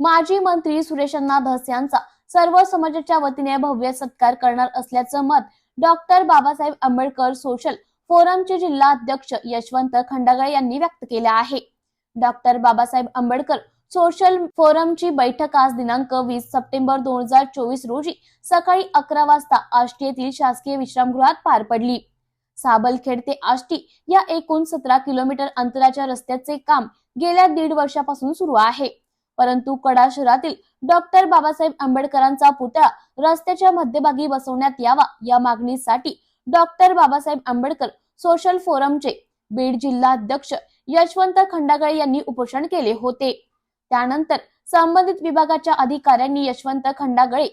माजी मंत्री सुरेशांना धस यांचा सर्व समाजाच्या वतीने भव्य सत्कार करणार असल्याचं मत डॉक्टर बाबासाहेब आंबेडकर सोशल फोरमचे जिल्हा अध्यक्ष यशवंत खंडागळे यांनी व्यक्त केले आहे. डॉक्टर बाबासाहेब आंबेडकर सोशल फोरमची बैठक आज दिनांक वीस सप्टेंबर दोन हजार चोवीस रोजी सकाळी अकरा वाजता आष्टी येथील शासकीय विश्रामगृहात पार पडली. साबलखेड ते आष्टी या एकूण सतरा किलोमीटर अंतराच्या रस्त्याचे काम गेल्या दीड वर्षापासून सुरू आहे. परंतु कडा शहरातील डॉक्टर बाबासाहेब आंबेडकरांचा पुतळा रस्त्याच्या मध्यभागी बसवण्यात यावा या मागणीसाठी डॉक्टर बाबासाहेब आंबेडकर सोशल फोरमचे बीड जिल्हा अध्यक्ष यशवंत खंडागळे यांनी उपोषण केले होते. त्यानंतर संबंधित विभागाच्या अधिकाऱ्यांनी यशवंत खंडागळे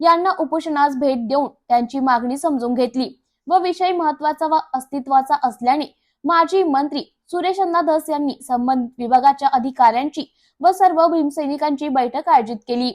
यांना उपोषणास भेट देऊन त्यांची मागणी समजून घेतली व विषय महत्त्वाचा व अस्तित्वाचा असल्याने माजी मंत्री सुरेश अण्णा धस यांनी संबंधित विभागाच्या अधिकाऱ्यांची व सर्व भीमसैनिकांची बैठक आयोजित केली.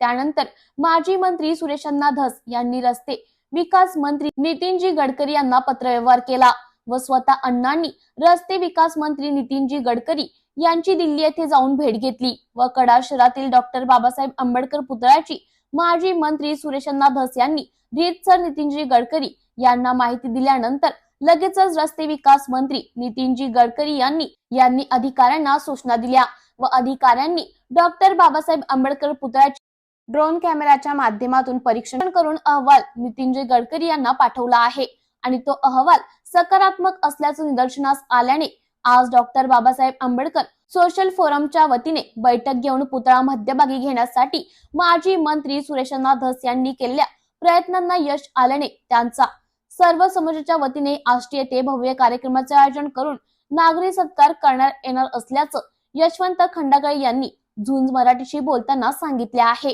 त्यानंतर माजी मंत्री सुरेश धस यांनी रस्ते विकास मंत्री नितीनजी गडकरी यांना पत्रव्यवहार केला व स्वतः अण्णांनी रस्ते विकास मंत्री नितीनजी गडकरी यांची दिल्ली येथे जाऊन भेट घेतली व कडा शहरातील डॉक्टर बाबासाहेब आंबेडकर पुतळ्याची माजी मंत्री सुरेशांना धस यांनी रीतसर नितीनजी गडकरी यांना माहिती दिल्यानंतर लगेचच रस्ते विकास मंत्री नितीनजी गडकरी यांनी यांनी अधिकाऱ्यांना सूचना दिल्या. व अधिकाऱ्यांनी डॉक्टर बाबासाहेब आंबेडकर पुतळ्याचे ड्रोन कॅमेराच्या माध्यमातून परीक्षण करून अहवाल नितीनजी गडकरी यांना पाठवला आहे. आणि तो अहवाल सकारात्मक असल्याचं निदर्शनास आल्याने आज डॉक्टर बाबासाहेब आंबेडकर सोशल फोरमच्या वतीने बैठक घेऊन पुतळा मध्यभागी घेण्यासाठी माजी मंत्री सुरेशांना धस यांनी केलेल्या प्रयत्नांना यश आल्याने त्यांचा सर्व समाजाच्या वतीने आष्टी येथे भव्य कार्यक्रमाचे आयोजन करून नागरी सत्कार करण्यात येणार असल्याचं यशवंत खंडागळे यांनी झुंज मराठीशी बोलताना सांगितले आहे.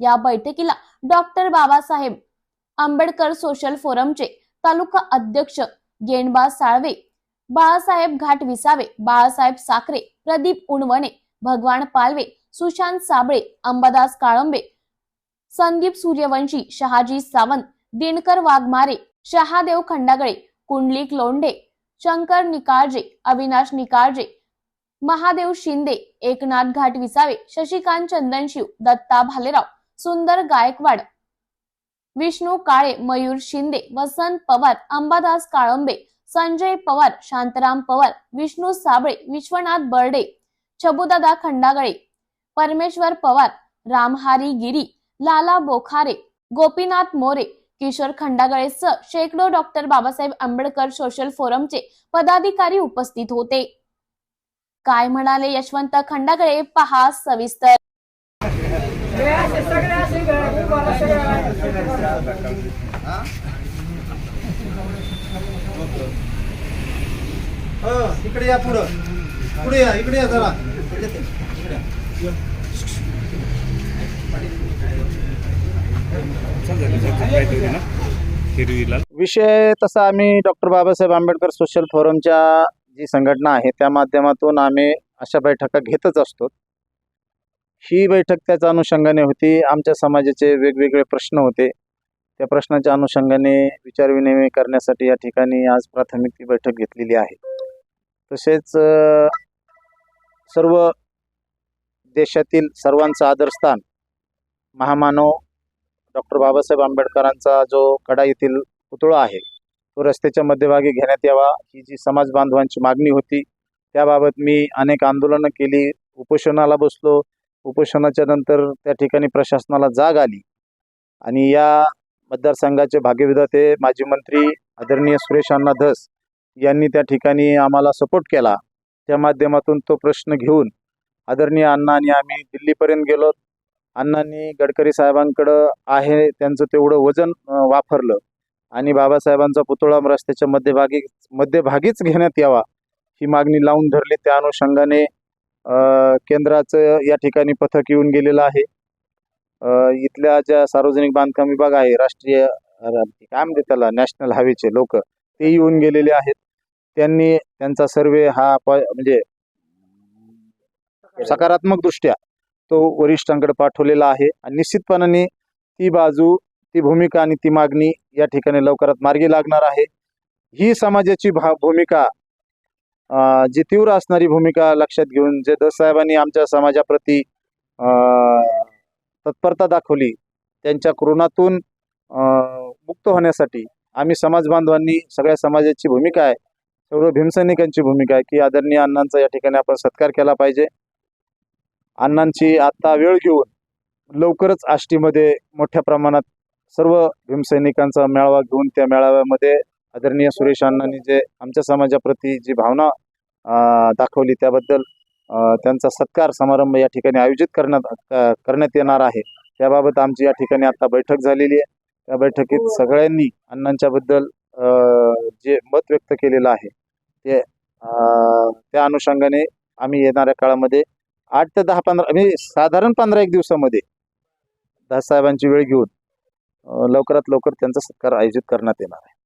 या बैठकीला डॉक्टर बाबासाहेब आंबेडकर सोशल फोरमचे तालुका अध्यक्ष गेंडबा साळवे बाळासाहेब घाट विसावे बाळासाहेब साखरे प्रदीप उणवणे भगवान पालवे सुशांत साबळे अंबादास काळंबे संदीप सूर्यवंशी शहाजी सावंत दिनकर वाघमारे शहादेव खंडागळे कुंडलिक लोंढे शंकर निकाळजे अविनाश निकाळजे महादेव शिंदे एकनाथ घाट विसावे शशिकांत चंदनशिव दत्ता भालेराव सुंदर गायकवाड विष्णू काळे मयूर शिंदे वसंत पवार अंबादास काळंबे संजय पवार शांताराम पवार विष्णू साबळे विश्वनाथ बर्डे छबुदादा खंडागळे परमेश्वर पवार रामहारी गिरी लाला बोखारे गोपीनाथ मोरे किशोर खंडागळेसह शेकडो डॉक्टर बाबासाहेब आंबेडकर सोशल फोरमचे पदाधिकारी उपस्थित होते. काय म्हणाले यशवंत खंडागळे? पहा सविस्तर. हो इकडे या पुढं. पुढे या इकडे या जरा. विषय तसा आम्ही डॉक्टर बाबासाहेब आंबेडकर सोशल फोरमच्या जी संघटना आहे त्या माध्यमातून आम्ही अशा बैठका घेतच असतो. ही बैठक त्याच्या अनुषंगाने होती. आमच्या समाजाचे वेगवेगळे प्रश्न होते. त्या प्रश्नाच्या अनुषंगाने विचारविनिमय करण्यासाठी या ठिकाणी आज प्राथमिक ती बैठक घेतलेली आहे. तसेच सर्व देशातील सर्वांचं आदरस्थान महामानव डॉक्टर बाबासाहेब आंबेडकरांचा जो कडा येथील पुतळा आहे तो रस्त्याच्या मध्यभागी घेण्यात यावा. ही जी समाज बांधवांची मागणी होती त्याबाबत मी अनेक आंदोलनं केली. उपोषणाला बसलो. उपोषणाच्या नंतर त्या ठिकाणी प्रशासनाला जाग आली. आणि या मतदारसंघाचे भाग्यविधाते माजी मंत्री आदरणीय सुरेश अण्णा धस यांनी त्या ठिकाणी आम्हाला सपोर्ट केला. त्या माध्यमातून तो प्रश्न घेऊन आदरणीय अण्णा आणि आम्ही दिल्लीपर्यंत गेलो. अण्णांनी गडकरी साहेबांकडं आहे त्यांचं तेवढं वजन वापरलं. आणि बाबासाहेबांचा पुतळा रस्त्याच्या मध्यभागी मध्यभागीच घेण्यात यावा ही मागणी लावून धरली. त्या अनुषंगाने केंद्राचं या ठिकाणी पथक येऊन गेलेलं आहे. इथल्या ज्या सार्वजनिक बांधकाम विभाग आहे राष्ट्रीय काय म्हणते त्याला नॅशनल हायवेचे लोक ते येऊन गेलेले आहेत. त्यांनी त्यांचा सर्वे हा प- म्हणजे सकारात्मक दृष्ट्या तो वरिष्ठांकडे पाठवलेला आहे. आणि निश्चितपणाने ती बाजू ती भूमिका आणि ती मागणी या ठिकाणी लवकरात मार्गी लागणार आहे. ही समाजाची भा भूमिका जी तीव्र असणारी भूमिका लक्षात घेऊन जे दस साहेबांनी आमच्या समाजाप्रती तत्परता दाखवली त्यांच्या कृणातून मुक्त होण्यासाठी आम्ही समाज बांधवांनी सगळ्या समाजाची भूमिका आहे सर्व भीमसैनिकांची भूमिका आहे की आदरणीय अण्णांचा या ठिकाणी आपण सत्कार केला पाहिजे. अण्णांची आत्ता वेळ घेऊन लवकरच आष्टीमध्ये मोठ्या प्रमाणात सर्व भीमसैनिकांचा मेळावा घेऊन त्या मेळाव्यामध्ये आदरणीय सुरेश अण्णांनी जे आमच्या समाजाप्रती जी भावना दाखवली त्याबद्दल त्यांचा सत्कार समारंभ या ठिकाणी आयोजित करण्यात करण्यात येणार आहे. त्याबाबत आमची या ठिकाणी आता बैठक झालेली आहे. त्या बैठकीत सगळ्यांनी अण्णांच्याबद्दल अं, जे मत व्यक्त केलेलं आहे ते अं, त्या अनुषंगाने आम्ही येणाऱ्या काळामध्ये आठ ते दहा पंधरा म्हणजे साधारण पंधरा एक दिवसामध्ये दाससाहेबांची वेळ घेऊन लवकरात लवकर त्यांचा सत्कार आयोजित करण्यात येणार आहे.